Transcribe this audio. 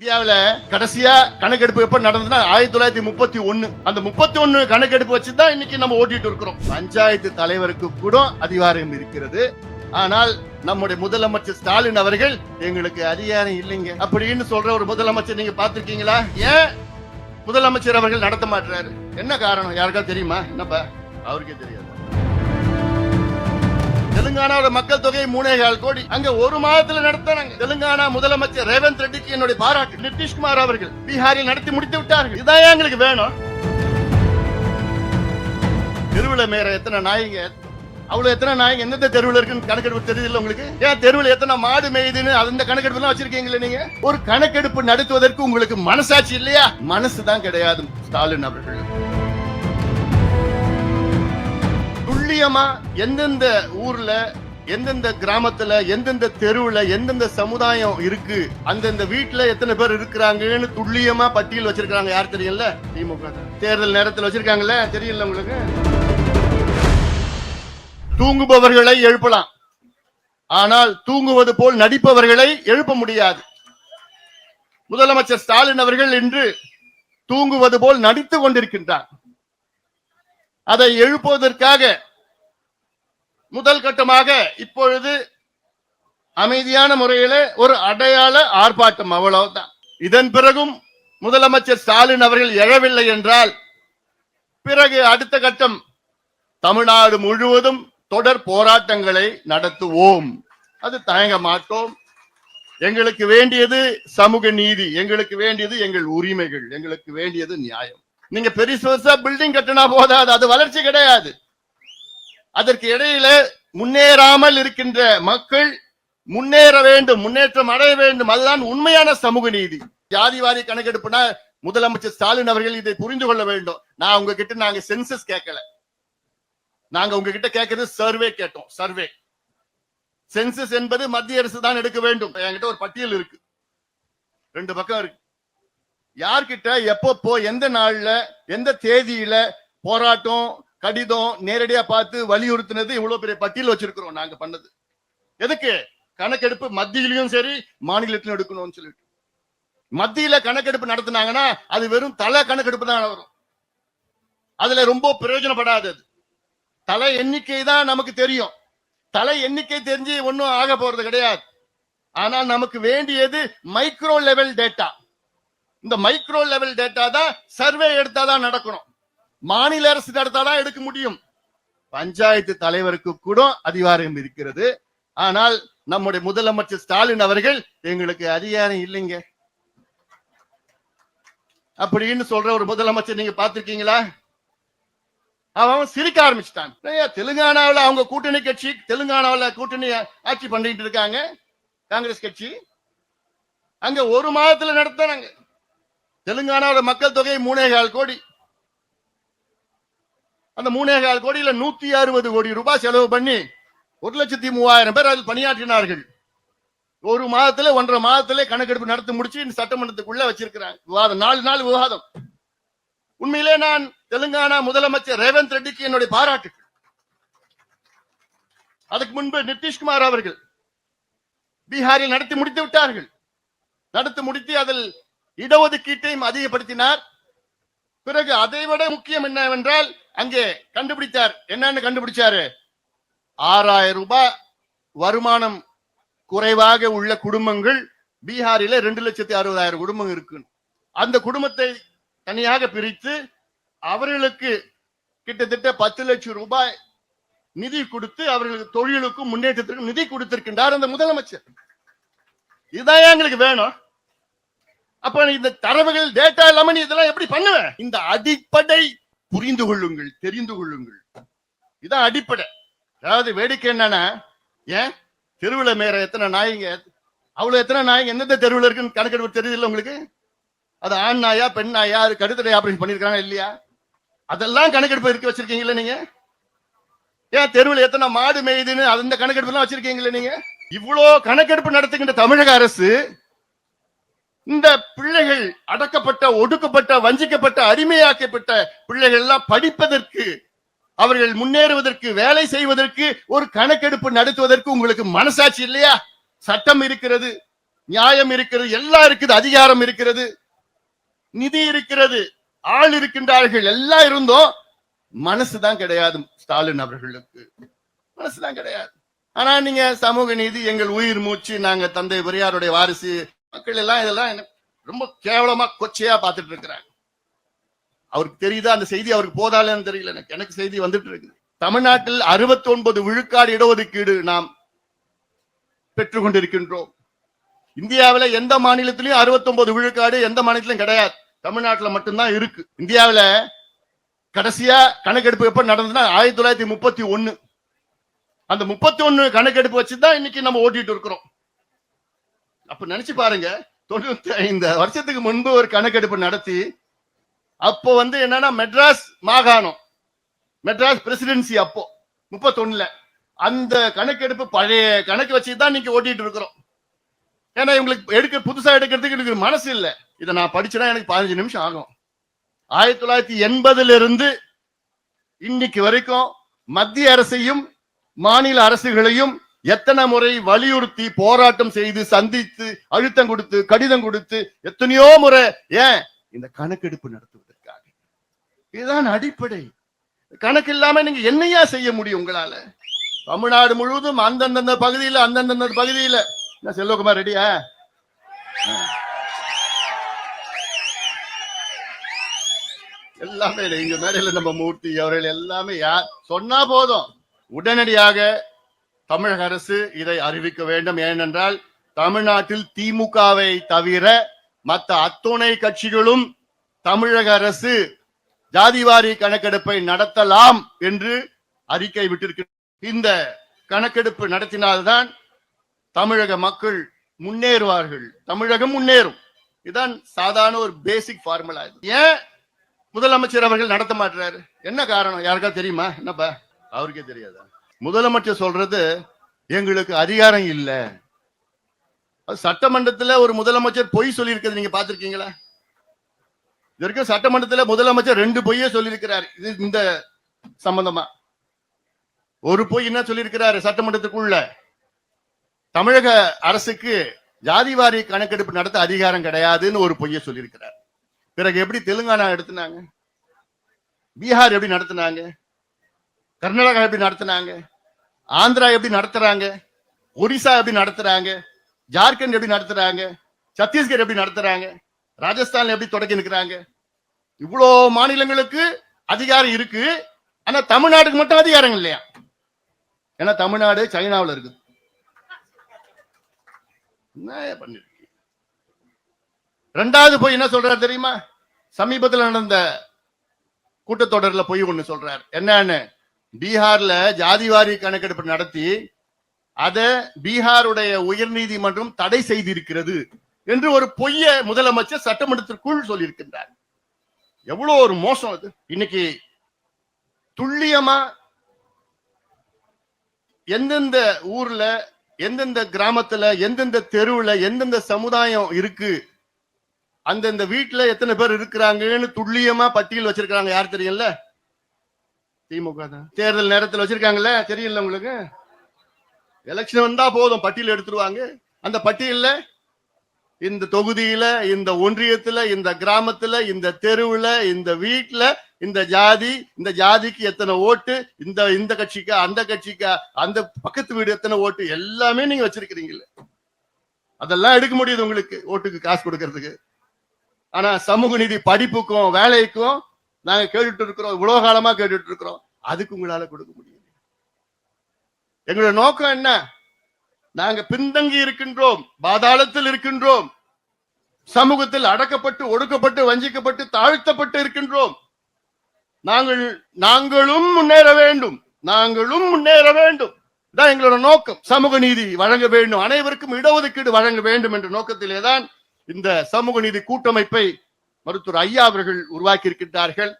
இந்தியாவில் கடைசியா கணக்கெடுப்பு எப்ப நடந்ததுன்னா ஆயிரத்தி தொள்ளாயிரத்தி முப்பத்தி ஒண்ணு அந்த முப்பத்தி ஒண்ணு கணக்கெடுப்பு வச்சுதான் இன்னைக்கு நம்ம ஓட்டிட்டு இருக்கிறோம். பஞ்சாயத்து தலைவருக்கு கூட அதிகாரம் இருக்கிறது. ஆனால் நம்முடைய முதலமைச்சர் ஸ்டாலின் அவர்கள் எங்களுக்கு அதிகாரம் இல்லைங்க. அப்படின்னு சொல்ற ஒரு முதலமைச்சர் நீங்க பாத்திருக்கீங்களா ஏன் முதலமைச்சர் அவர்கள் நடத்த மாட்டாரு என்ன காரணம்? யாருக்கா தெரியுமா? என்னப்பா? அவருக்கே தெரியாது. தெலுங்கானாவோட மக்கள் தொகை மூணே கால் கோடி. அங்க ஒரு மாதத்துல நடத்தினாங்க. தெலுங்கானா முதலமைச்சர் ரேவந்த் ரெட்டிக்கு என்னுடைய பாராட்டு. நிதிஷ்குமார் அவர்கள் பீகாரில் நடத்தி முடித்து விட்டார்கள். இதான் எங்களுக்கு வேணும். தெருவுல மேற எத்தனை நாய்ங்க? அவ்வளவு எத்தனை நாய்ங்க? எந்தெந்த தெருவுல இருக்குன்னு கணக்கெடுப்பு தெரியுது உங்களுக்கு? ஏன் தெருவுல எத்தனை மாடு மேயுதுன்னு அந்த கணக்கெடுப்பு எல்லாம் வச்சிருக்கீங்களே நீங்க? ஒரு கணக்கெடுப்பு நடத்துவதற்கு உங்களுக்கு மனசாட்சி இல்லையா? மனசு தான் கிடையாது ஸ்டாலின் அவர்கள். துல்லியமா எந்தெந்த ஊர்ல எந்தெந்த கிராமத்துல எந்தெந்த தெருவுல எந்தெந்த சமுதாயம் இருக்கு அந்தந்த வீட்டுல எத்தனை பேர் இருக்கிறாங்கன்னு துல்லியமா பட்டியல் வச்சிருக்காங்க யார் தெரியல திமுக தேர்தல் நேரத்தில் வச்சிருக்காங்கல்ல? தெரியல உங்களுக்கு? தூங்குபவர்களை எழுப்பலாம். ஆனால் தூங்குவது போல் நடிப்பவர்களை எழுப்ப முடியாது. முதலமைச்சர் ஸ்டாலின் அவர்கள் இன்று தூங்குவது போல் நடித்துக் கொண்டிருக்கின்றார். அதை எழுப்புவதற்காக முதல் கட்டமாக இப்பொழுது அமைதியான முறையில ஒரு அடையாள ஆர்ப்பாட்டம் அவ்வளவுதான். இதன் பிறகும் முதலமைச்சர் ஸ்டாலின் அவர்கள் எழவில்லை என்றால் பிறகு அடுத்த கட்டம் தமிழ்நாடு முழுவதும் தொடர் போராட்டங்களை நடத்துவோம். அது தயங்க மாட்டோம். எங்களுக்கு வேண்டியது சமூக நீதி எங்களுக்கு வேண்டியது எங்கள் உரிமைகள் எங்களுக்கு வேண்டியது நியாயம். நீங்க பெருசு பெருசா பில்டிங் கட்டினா போதாது அது வளர்ச்சி கிடையாது. அதற்கு இடையில முன்னேறாமல் இருக்கின்ற மக்கள் முன்னேற வேண்டும் முன்னேற்றம் அடைய வேண்டும். அதுதான் உண்மையான சமூக நீதி. ஜாதிவாரி கணக்கெடுப்புனா முதலமைச்சர் ஸ்டாலின் அவர்கள் இதை புரிந்து கொள்ள வேண்டும். நான் உங்ககிட்ட நாங்க சென்சஸ் கேட்கல. நாங்க உங்ககிட்ட கேட்கறது சர்வே கேட்டோம் சர்வே. சென்சஸ் என்பது மத்திய அரசு தான் எடுக்க வேண்டும். என்கிட்ட ஒரு பட்டியல் இருக்கு. ரெண்டு பக்கம் இருக்கு. யார்கிட்ட எப்பப்போ எந்த நாள்ல எந்த தேதியில போராட்டம் கடிதம் நேரடியா பார்த்து வலியுறுத்தினது இவ்வளவு பெரிய பட்டியல் வச்சிருக்கிறோம் நாங்க பண்ணது. எதுக்கு? கணக்கெடுப்பு மத்தியிலையும் சரி மாநிலத்திலும் எடுக்கணும்னு சொல்லிட்டு. மத்தியில கணக்கெடுப்பு நடத்துனாங்கன்னா அது வெறும் தலை கணக்கெடுப்பு தான் வரும். அதுல ரொம்ப பிரயோஜனப்படாது அது. தலை எண்ணிக்கை தான் நமக்கு தெரியும். தலை எண்ணிக்கை தெரிஞ்சு ஒன்றும் ஆக போறது கிடையாது. ஆனால் நமக்கு வேண்டியது மைக்ரோ லெவல் டேட்டா இந்த மைக்ரோ லெவல் டேட்டா தான் சர்வே எடுத்தாதான் நடக்கணும். மாநில அரசு நடத்தாதான் எடுக்க முடியும். பஞ்சாயத்து தலைவருக்கு கூட அதிகாரம் இருக்கிறது. ஆனால் நம்முடைய முதலமைச்சர் ஸ்டாலின் அவர்கள் எங்களுக்கு அதிகாரம் இல்லைங்க. அப்படின்னு சொல்ற ஒரு முதலமைச்சர் நீங்க பாத்திருக்கீங்களா அவன் சிரிக்க ஆரம்பிச்சிட்டான். தெலுங்கானாவில் அவங்க கூட்டணி கட்சி தெலுங்கானாவுல கூட்டணி ஆட்சி பண்ணிட்டு இருக்காங்க காங்கிரஸ் கட்சி. அங்க ஒரு மாதத்துல நடத்தினாங்க தெலுங்கானாவோட மக்கள் தொகை மூணே கால் கோடி. அந்த மூணே கால் கோடியில நூத்தி அறுபது கோடி ரூபாய் செலவு பண்ணி ஒரு லட்சத்தி மூவாயிரம் பேர் அதில் பணியாற்றினார்கள். ஒரு மாதத்துல ஒன்றரை மாதத்துல கணக்கெடுப்பு நடத்தி முடிச்சு சட்டமன்றத்துக்குள்ள வச்சிருக்கிறாங்க. விவாதம். நாலு நாள் விவாதம். உண்மையிலே நான் தெலுங்கானா முதலமைச்சர் ரேவந்த் ரெட்டிக்கு என்னுடைய பாராட்டு. அதுக்கு முன்பு நிதிஷ்குமார் அவர்கள் பீகாரில் நடத்தி முடித்து விட்டார்கள். நடத்தி முடித்து அதில் இடஒதுக்கீட்டையும் அதிகப்படுத்தினார். பிறகு அதை விட முக்கியம் என்னவென்றால் அங்கே கண்டுபிடித்தார். என்னன்னு கண்டுபிடிச்சாரு? ஆறாயிரம் ரூபாய் வருமானம் குறைவாக உள்ள குடும்பங்கள் பீகாரில ரெண்டு லட்சத்தி அறுபதாயிரம் குடும்பம் இருக்கு அந்த குடும்பத்தை தனியாக பிரித்து அவர்களுக்கு கிட்டத்தட்ட பத்து லட்சம் ரூபாய் நிதி கொடுத்து அவர்களுக்கு தொழிலுக்கும் முன்னேற்றத்திற்கும் நிதி கொடுத்திருக்கின்றார் அந்த முதலமைச்சர். இதுதான் எங்களுக்கு வேணும். அப்ப இந்த தரவுகள் டேட்டா இல்லாம நீ இதெல்லாம் எப்படி பண்ணுவேன் இந்த அடிப்படை புரிந்து கொள்ளுங்கள் தெரிந்து கொள்ளுங்கள். இதான் அடிப்படை. அதாவது வேடிக்கை என்னன்னா ஏன்? தெருவில் மேற எத்தனை நாய்ங்க? அவ்வளவு எத்தனை நாய்ங்க? எந்தெந்த தெருவில் இருக்குன்னு கணக்கெடுப்பு தெரியுது உங்களுக்கு? அது ஆண் நாயா பெண் நாயா? அது கடுத்தடை ஆபரேஷன் பண்ணிருக்காங்க இல்லையா? அதெல்லாம் கணக்கெடுப்பு இருக்க வச்சிருக்கீங்களா நீங்க? ஏன் தெருவில் எத்தனை மாடு மேயுதுன்னு அந்த கணக்கெடுப்பு எல்லாம் வச்சிருக்கீங்களா நீங்க? இவ்வளோ கணக்கெடுப்பு நடத்துகின்ற தமிழக அரசு இந்த பிள்ளைகள் அடக்கப்பட்ட ஒடுக்கப்பட்ட வஞ்சிக்கப்பட்ட அடிமையாக்கப்பட்ட பிள்ளைகள் எல்லாம் படிப்பதற்கு அவர்கள் முன்னேறுவதற்கு வேலை செய்வதற்கு ஒரு கணக்கெடுப்பு நடத்துவதற்கு உங்களுக்கு மனசாட்சி இல்லையா? சட்டம் இருக்கிறது நியாயம் இருக்கிறது எல்லாம் இருக்குது அதிகாரம் இருக்கிறது நிதி இருக்கிறது ஆள் இருக்கின்றார்கள் எல்லாம் இருந்தும். மனசுதான் கிடையாது ஸ்டாலின் அவர்களுக்கு. மனசுதான் கிடையாது. ஆனா நீங்க சமூக நீதி எங்கள் உயிர் மூச்சு நாங்க தந்தை பெரியாருடைய வாரிசு மக்கள் எல்லாம் இதெல்லாம் என்ன- ரொம்ப கேவலமா கொச்சையா பார்த்துட்டு இருக்கிறாங்க. அவருக்கு தெரியுதா? அந்த செய்தி அவருக்கு போதாலேன்னு தெரியல. எனக்கு எனக்கு செய்தி வந்துட்டு இருக்குது. தமிழ்நாட்டில் 69 ஒன்பது விழுக்காடு இடஒதுக்கீடு நாம் பெற்றுக் கொண்டிருக்கின்றோம். இந்தியாவில எந்த மாநிலத்திலயும் 69 விழுக்காடு எந்த மாநிலத்திலும் கிடையாது. தமிழ்நாட்டுல மட்டும்தான் இருக்கு. இந்தியாவில கடைசியா கணக்கெடுப்பு எப்ப நடந்ததுன்னா ஆயிரத்தி தொள்ளாயிரத்தி முப்பத்தி ஒன்னு அந்த முப்பத்தி ஒன்னு கணக்கெடுப்பு வச்சுதான் இன்னைக்கு நம்ம ஓட்டிட்டு இருக்கிறோம். அப்ப நினைச்சு பாருங்க தொண்ணூத்தி ஐந்து வருஷத்துக்கு முன்பு ஒரு கணக்கெடுப்பு நடத்தி அப்போ வந்து என்னன்னா மெட்ராஸ் மாகாணம் மெட்ராஸ் பிரசிடென்சி அப்போ முப்பத்தொன்னுல. அந்த கணக்கெடுப்பு பழைய கணக்கு வச்சு தான் இன்னைக்கு ஓட்டிட்டு இருக்கிறோம். ஏன்னா இவங்களுக்கு எடுக்க புதுசா எடுக்கிறதுக்கு எனக்கு மனசு இல்லை. இதை நான் படிச்சுனா எனக்கு பதினஞ்சு நிமிஷம் ஆகும். ஆயிரத்தி தொள்ளாயிரத்தி எண்பதுல இருந்து இன்னைக்கு வரைக்கும் மத்திய அரசையும் மாநில அரசுகளையும் எத்தனை முறை வலியுறுத்தி போராட்டம் செய்து சந்தித்து அழுத்தம் கொடுத்து கடிதம் கொடுத்து எத்தனையோ முறை ஏன் இந்த கணக்கெடுப்பு நடத்துவதற்காக. இதுதான் அடிப்படை. கணக்கு இல்லாம நீங்க என்னையா செய்ய முடியும் உங்களால? தமிழ்நாடு முழுவதும் அந்தந்தந்த பகுதியில அந்தந்தந்த பகுதியில. என்ன செல்வகுமார் ரெடியா எல்லாமே இங்க மேடையில நம்ம மூர்த்தி அவர்கள் எல்லாமே யார் சொன்னா போதும். உடனடியாக தமிழக அரசு இதை அறிவிக்க வேண்டும். ஏனென்றால் தமிழ்நாட்டில் திமுகவை தவிர மற்ற அத்துணை கட்சிகளும் தமிழக அரசு ஜாதிவாரி கணக்கெடுப்பை நடத்தலாம் என்று அறிக்கை விட்டிருக்க இந்த கணக்கெடுப்பு நடத்தினால்தான் தமிழக மக்கள் முன்னேறுவார்கள். தமிழகம் முன்னேறும். இதுதான் சாதாரண ஒரு பேசிக் ஃபார்முலா இது ஏன் முதலமைச்சர் அவர்கள் நடத்த மாட்டுறாரு என்ன காரணம்? யாருக்கா தெரியுமா? என்னப்பா? அவருக்கே தெரியாதா? முதலமைச்சர் சொல்றது எங்களுக்கு அதிகாரம் இல்லை. அது சட்டமன்றத்துல ஒரு முதலமைச்சர் பொய் சொல்லியிருக்கிறது நீங்க பாத்திருக்கீங்களா இது வரைக்கும் சட்டமன்றத்துல முதலமைச்சர் ரெண்டு பொய்யே சொல்லியிருக்கிறார். இது இந்த சம்பந்தமா. ஒரு பொய் என்ன சொல்லியிருக்கிறாரு சட்டமன்றத்துக்குள்ள? தமிழக அரசுக்கு ஜாதிவாரி கணக்கெடுப்பு நடத்த அதிகாரம் கிடையாதுன்னு ஒரு பொய்யை சொல்லியிருக்கிறார். பிறகு எப்படி தெலுங்கானா எடுத்துனாங்க? பீகார் எப்படி நடத்துனாங்க? கர்நாடகா எப்படி நடத்துனாங்க? ஆந்திரா எப்படி நடத்துறாங்க? ஒரிசா எப்படி நடத்துறாங்க? ஜார்க்கண்ட் எப்படி நடத்துறாங்க? சத்தீஸ்கர் எப்படி நடத்துறாங்க? ராஜஸ்தான் எப்படி தொடக்கி நிற்கிறாங்க இவ்வளோ மாநிலங்களுக்கு அதிகாரம் இருக்கு. ஆனா தமிழ்நாட்டுக்கு மட்டும் அதிகாரம் இல்லையா? ஏன்னா தமிழ்நாடு சைனாவுல இருக்குது. என்ன பண்ணிருக்கீங்க? ரெண்டாவது போய் என்ன சொல்றாரு தெரியுமா? சமீபத்தில் நடந்த கூட்டத்தொடர்ல போய் ஒண்ணு சொல்றாரு. என்னன்னு? பீகார்ல ஜாதிவாரி கணக்கெடுப்பு நடத்தி அத பீகாருடைய உயர்நீதிமன்றம் தடை செய்திருக்கிறது என்று ஒரு பொய்ய முதலமைச்சர் சட்டமன்றத்திற்குள் சொல்லியிருக்கின்றார். எவ்வளவு ஒரு மோசம் அது. இன்னைக்கு துல்லியமா எந்தெந்த ஊர்ல எந்தெந்த கிராமத்துல எந்தெந்த தெருவுல எந்தெந்த சமுதாயம் இருக்கு அந்தந்த வீட்டுல எத்தனை பேர் இருக்கிறாங்கன்னு துல்லியமா பட்டியல் வச்சிருக்கிறாங்க. யார் தெரியல திமுக தான். தேர்தல் நேரத்துல வச்சிருக்காங்கல்ல? தெரியல உங்களுக்கு? எலெக்ஷன் வந்தா போதும் பட்டியல் எடுத்துருவாங்க. அந்த பட்டியல்ல இந்த தொகுதியில இந்த ஒன்றியத்துல இந்த கிராமத்துல இந்த தெருவுல இந்த வீட்டுல இந்த ஜாதி இந்த ஜாதிக்கு எத்தனை ஓட்டு இந்த இந்த கட்சிக்கு அந்த கட்சிக்கா அந்த பக்கத்து வீடு எத்தனை ஓட்டு எல்லாமே நீங்க வச்சிருக்கிறீங்கல்ல. அதெல்லாம் எடுக்க முடியுது உங்களுக்கு ஓட்டுக்கு காசு கொடுக்கறதுக்கு. ஆனா சமூக நீதி படிப்புக்கும் வேலைக்கும் நாங்க கேட்டுட்டு இருக்கிறோம் இவ்வளவு காலமா கேட்டுட்டு இருக்கிறோம் அதுக்கு உங்களால கொடுக்க முடியும் எங்களோட நோக்கம் என்ன? நாங்க பின்தங்கி இருக்கின்றோம் பாதாளத்தில் இருக்கின்றோம் சமூகத்தில் அடக்கப்பட்டு ஒடுக்கப்பட்டு வஞ்சிக்கப்பட்டு தாழ்த்தப்பட்டு இருக்கின்றோம். நாங்கள் நாங்களும் முன்னேற வேண்டும். நாங்களும் முன்னேற வேண்டும். தான் எங்களோட நோக்கம். சமூக நீதி வழங்க வேண்டும். அனைவருக்கும் இடஒதுக்கீடு வழங்க வேண்டும் என்ற நோக்கத்திலேதான் இந்த சமூக நீதி கூட்டமைப்பை மருத்துவர் ஐயா அவர்கள் உருவாக்கி இருக்கின்றார்கள்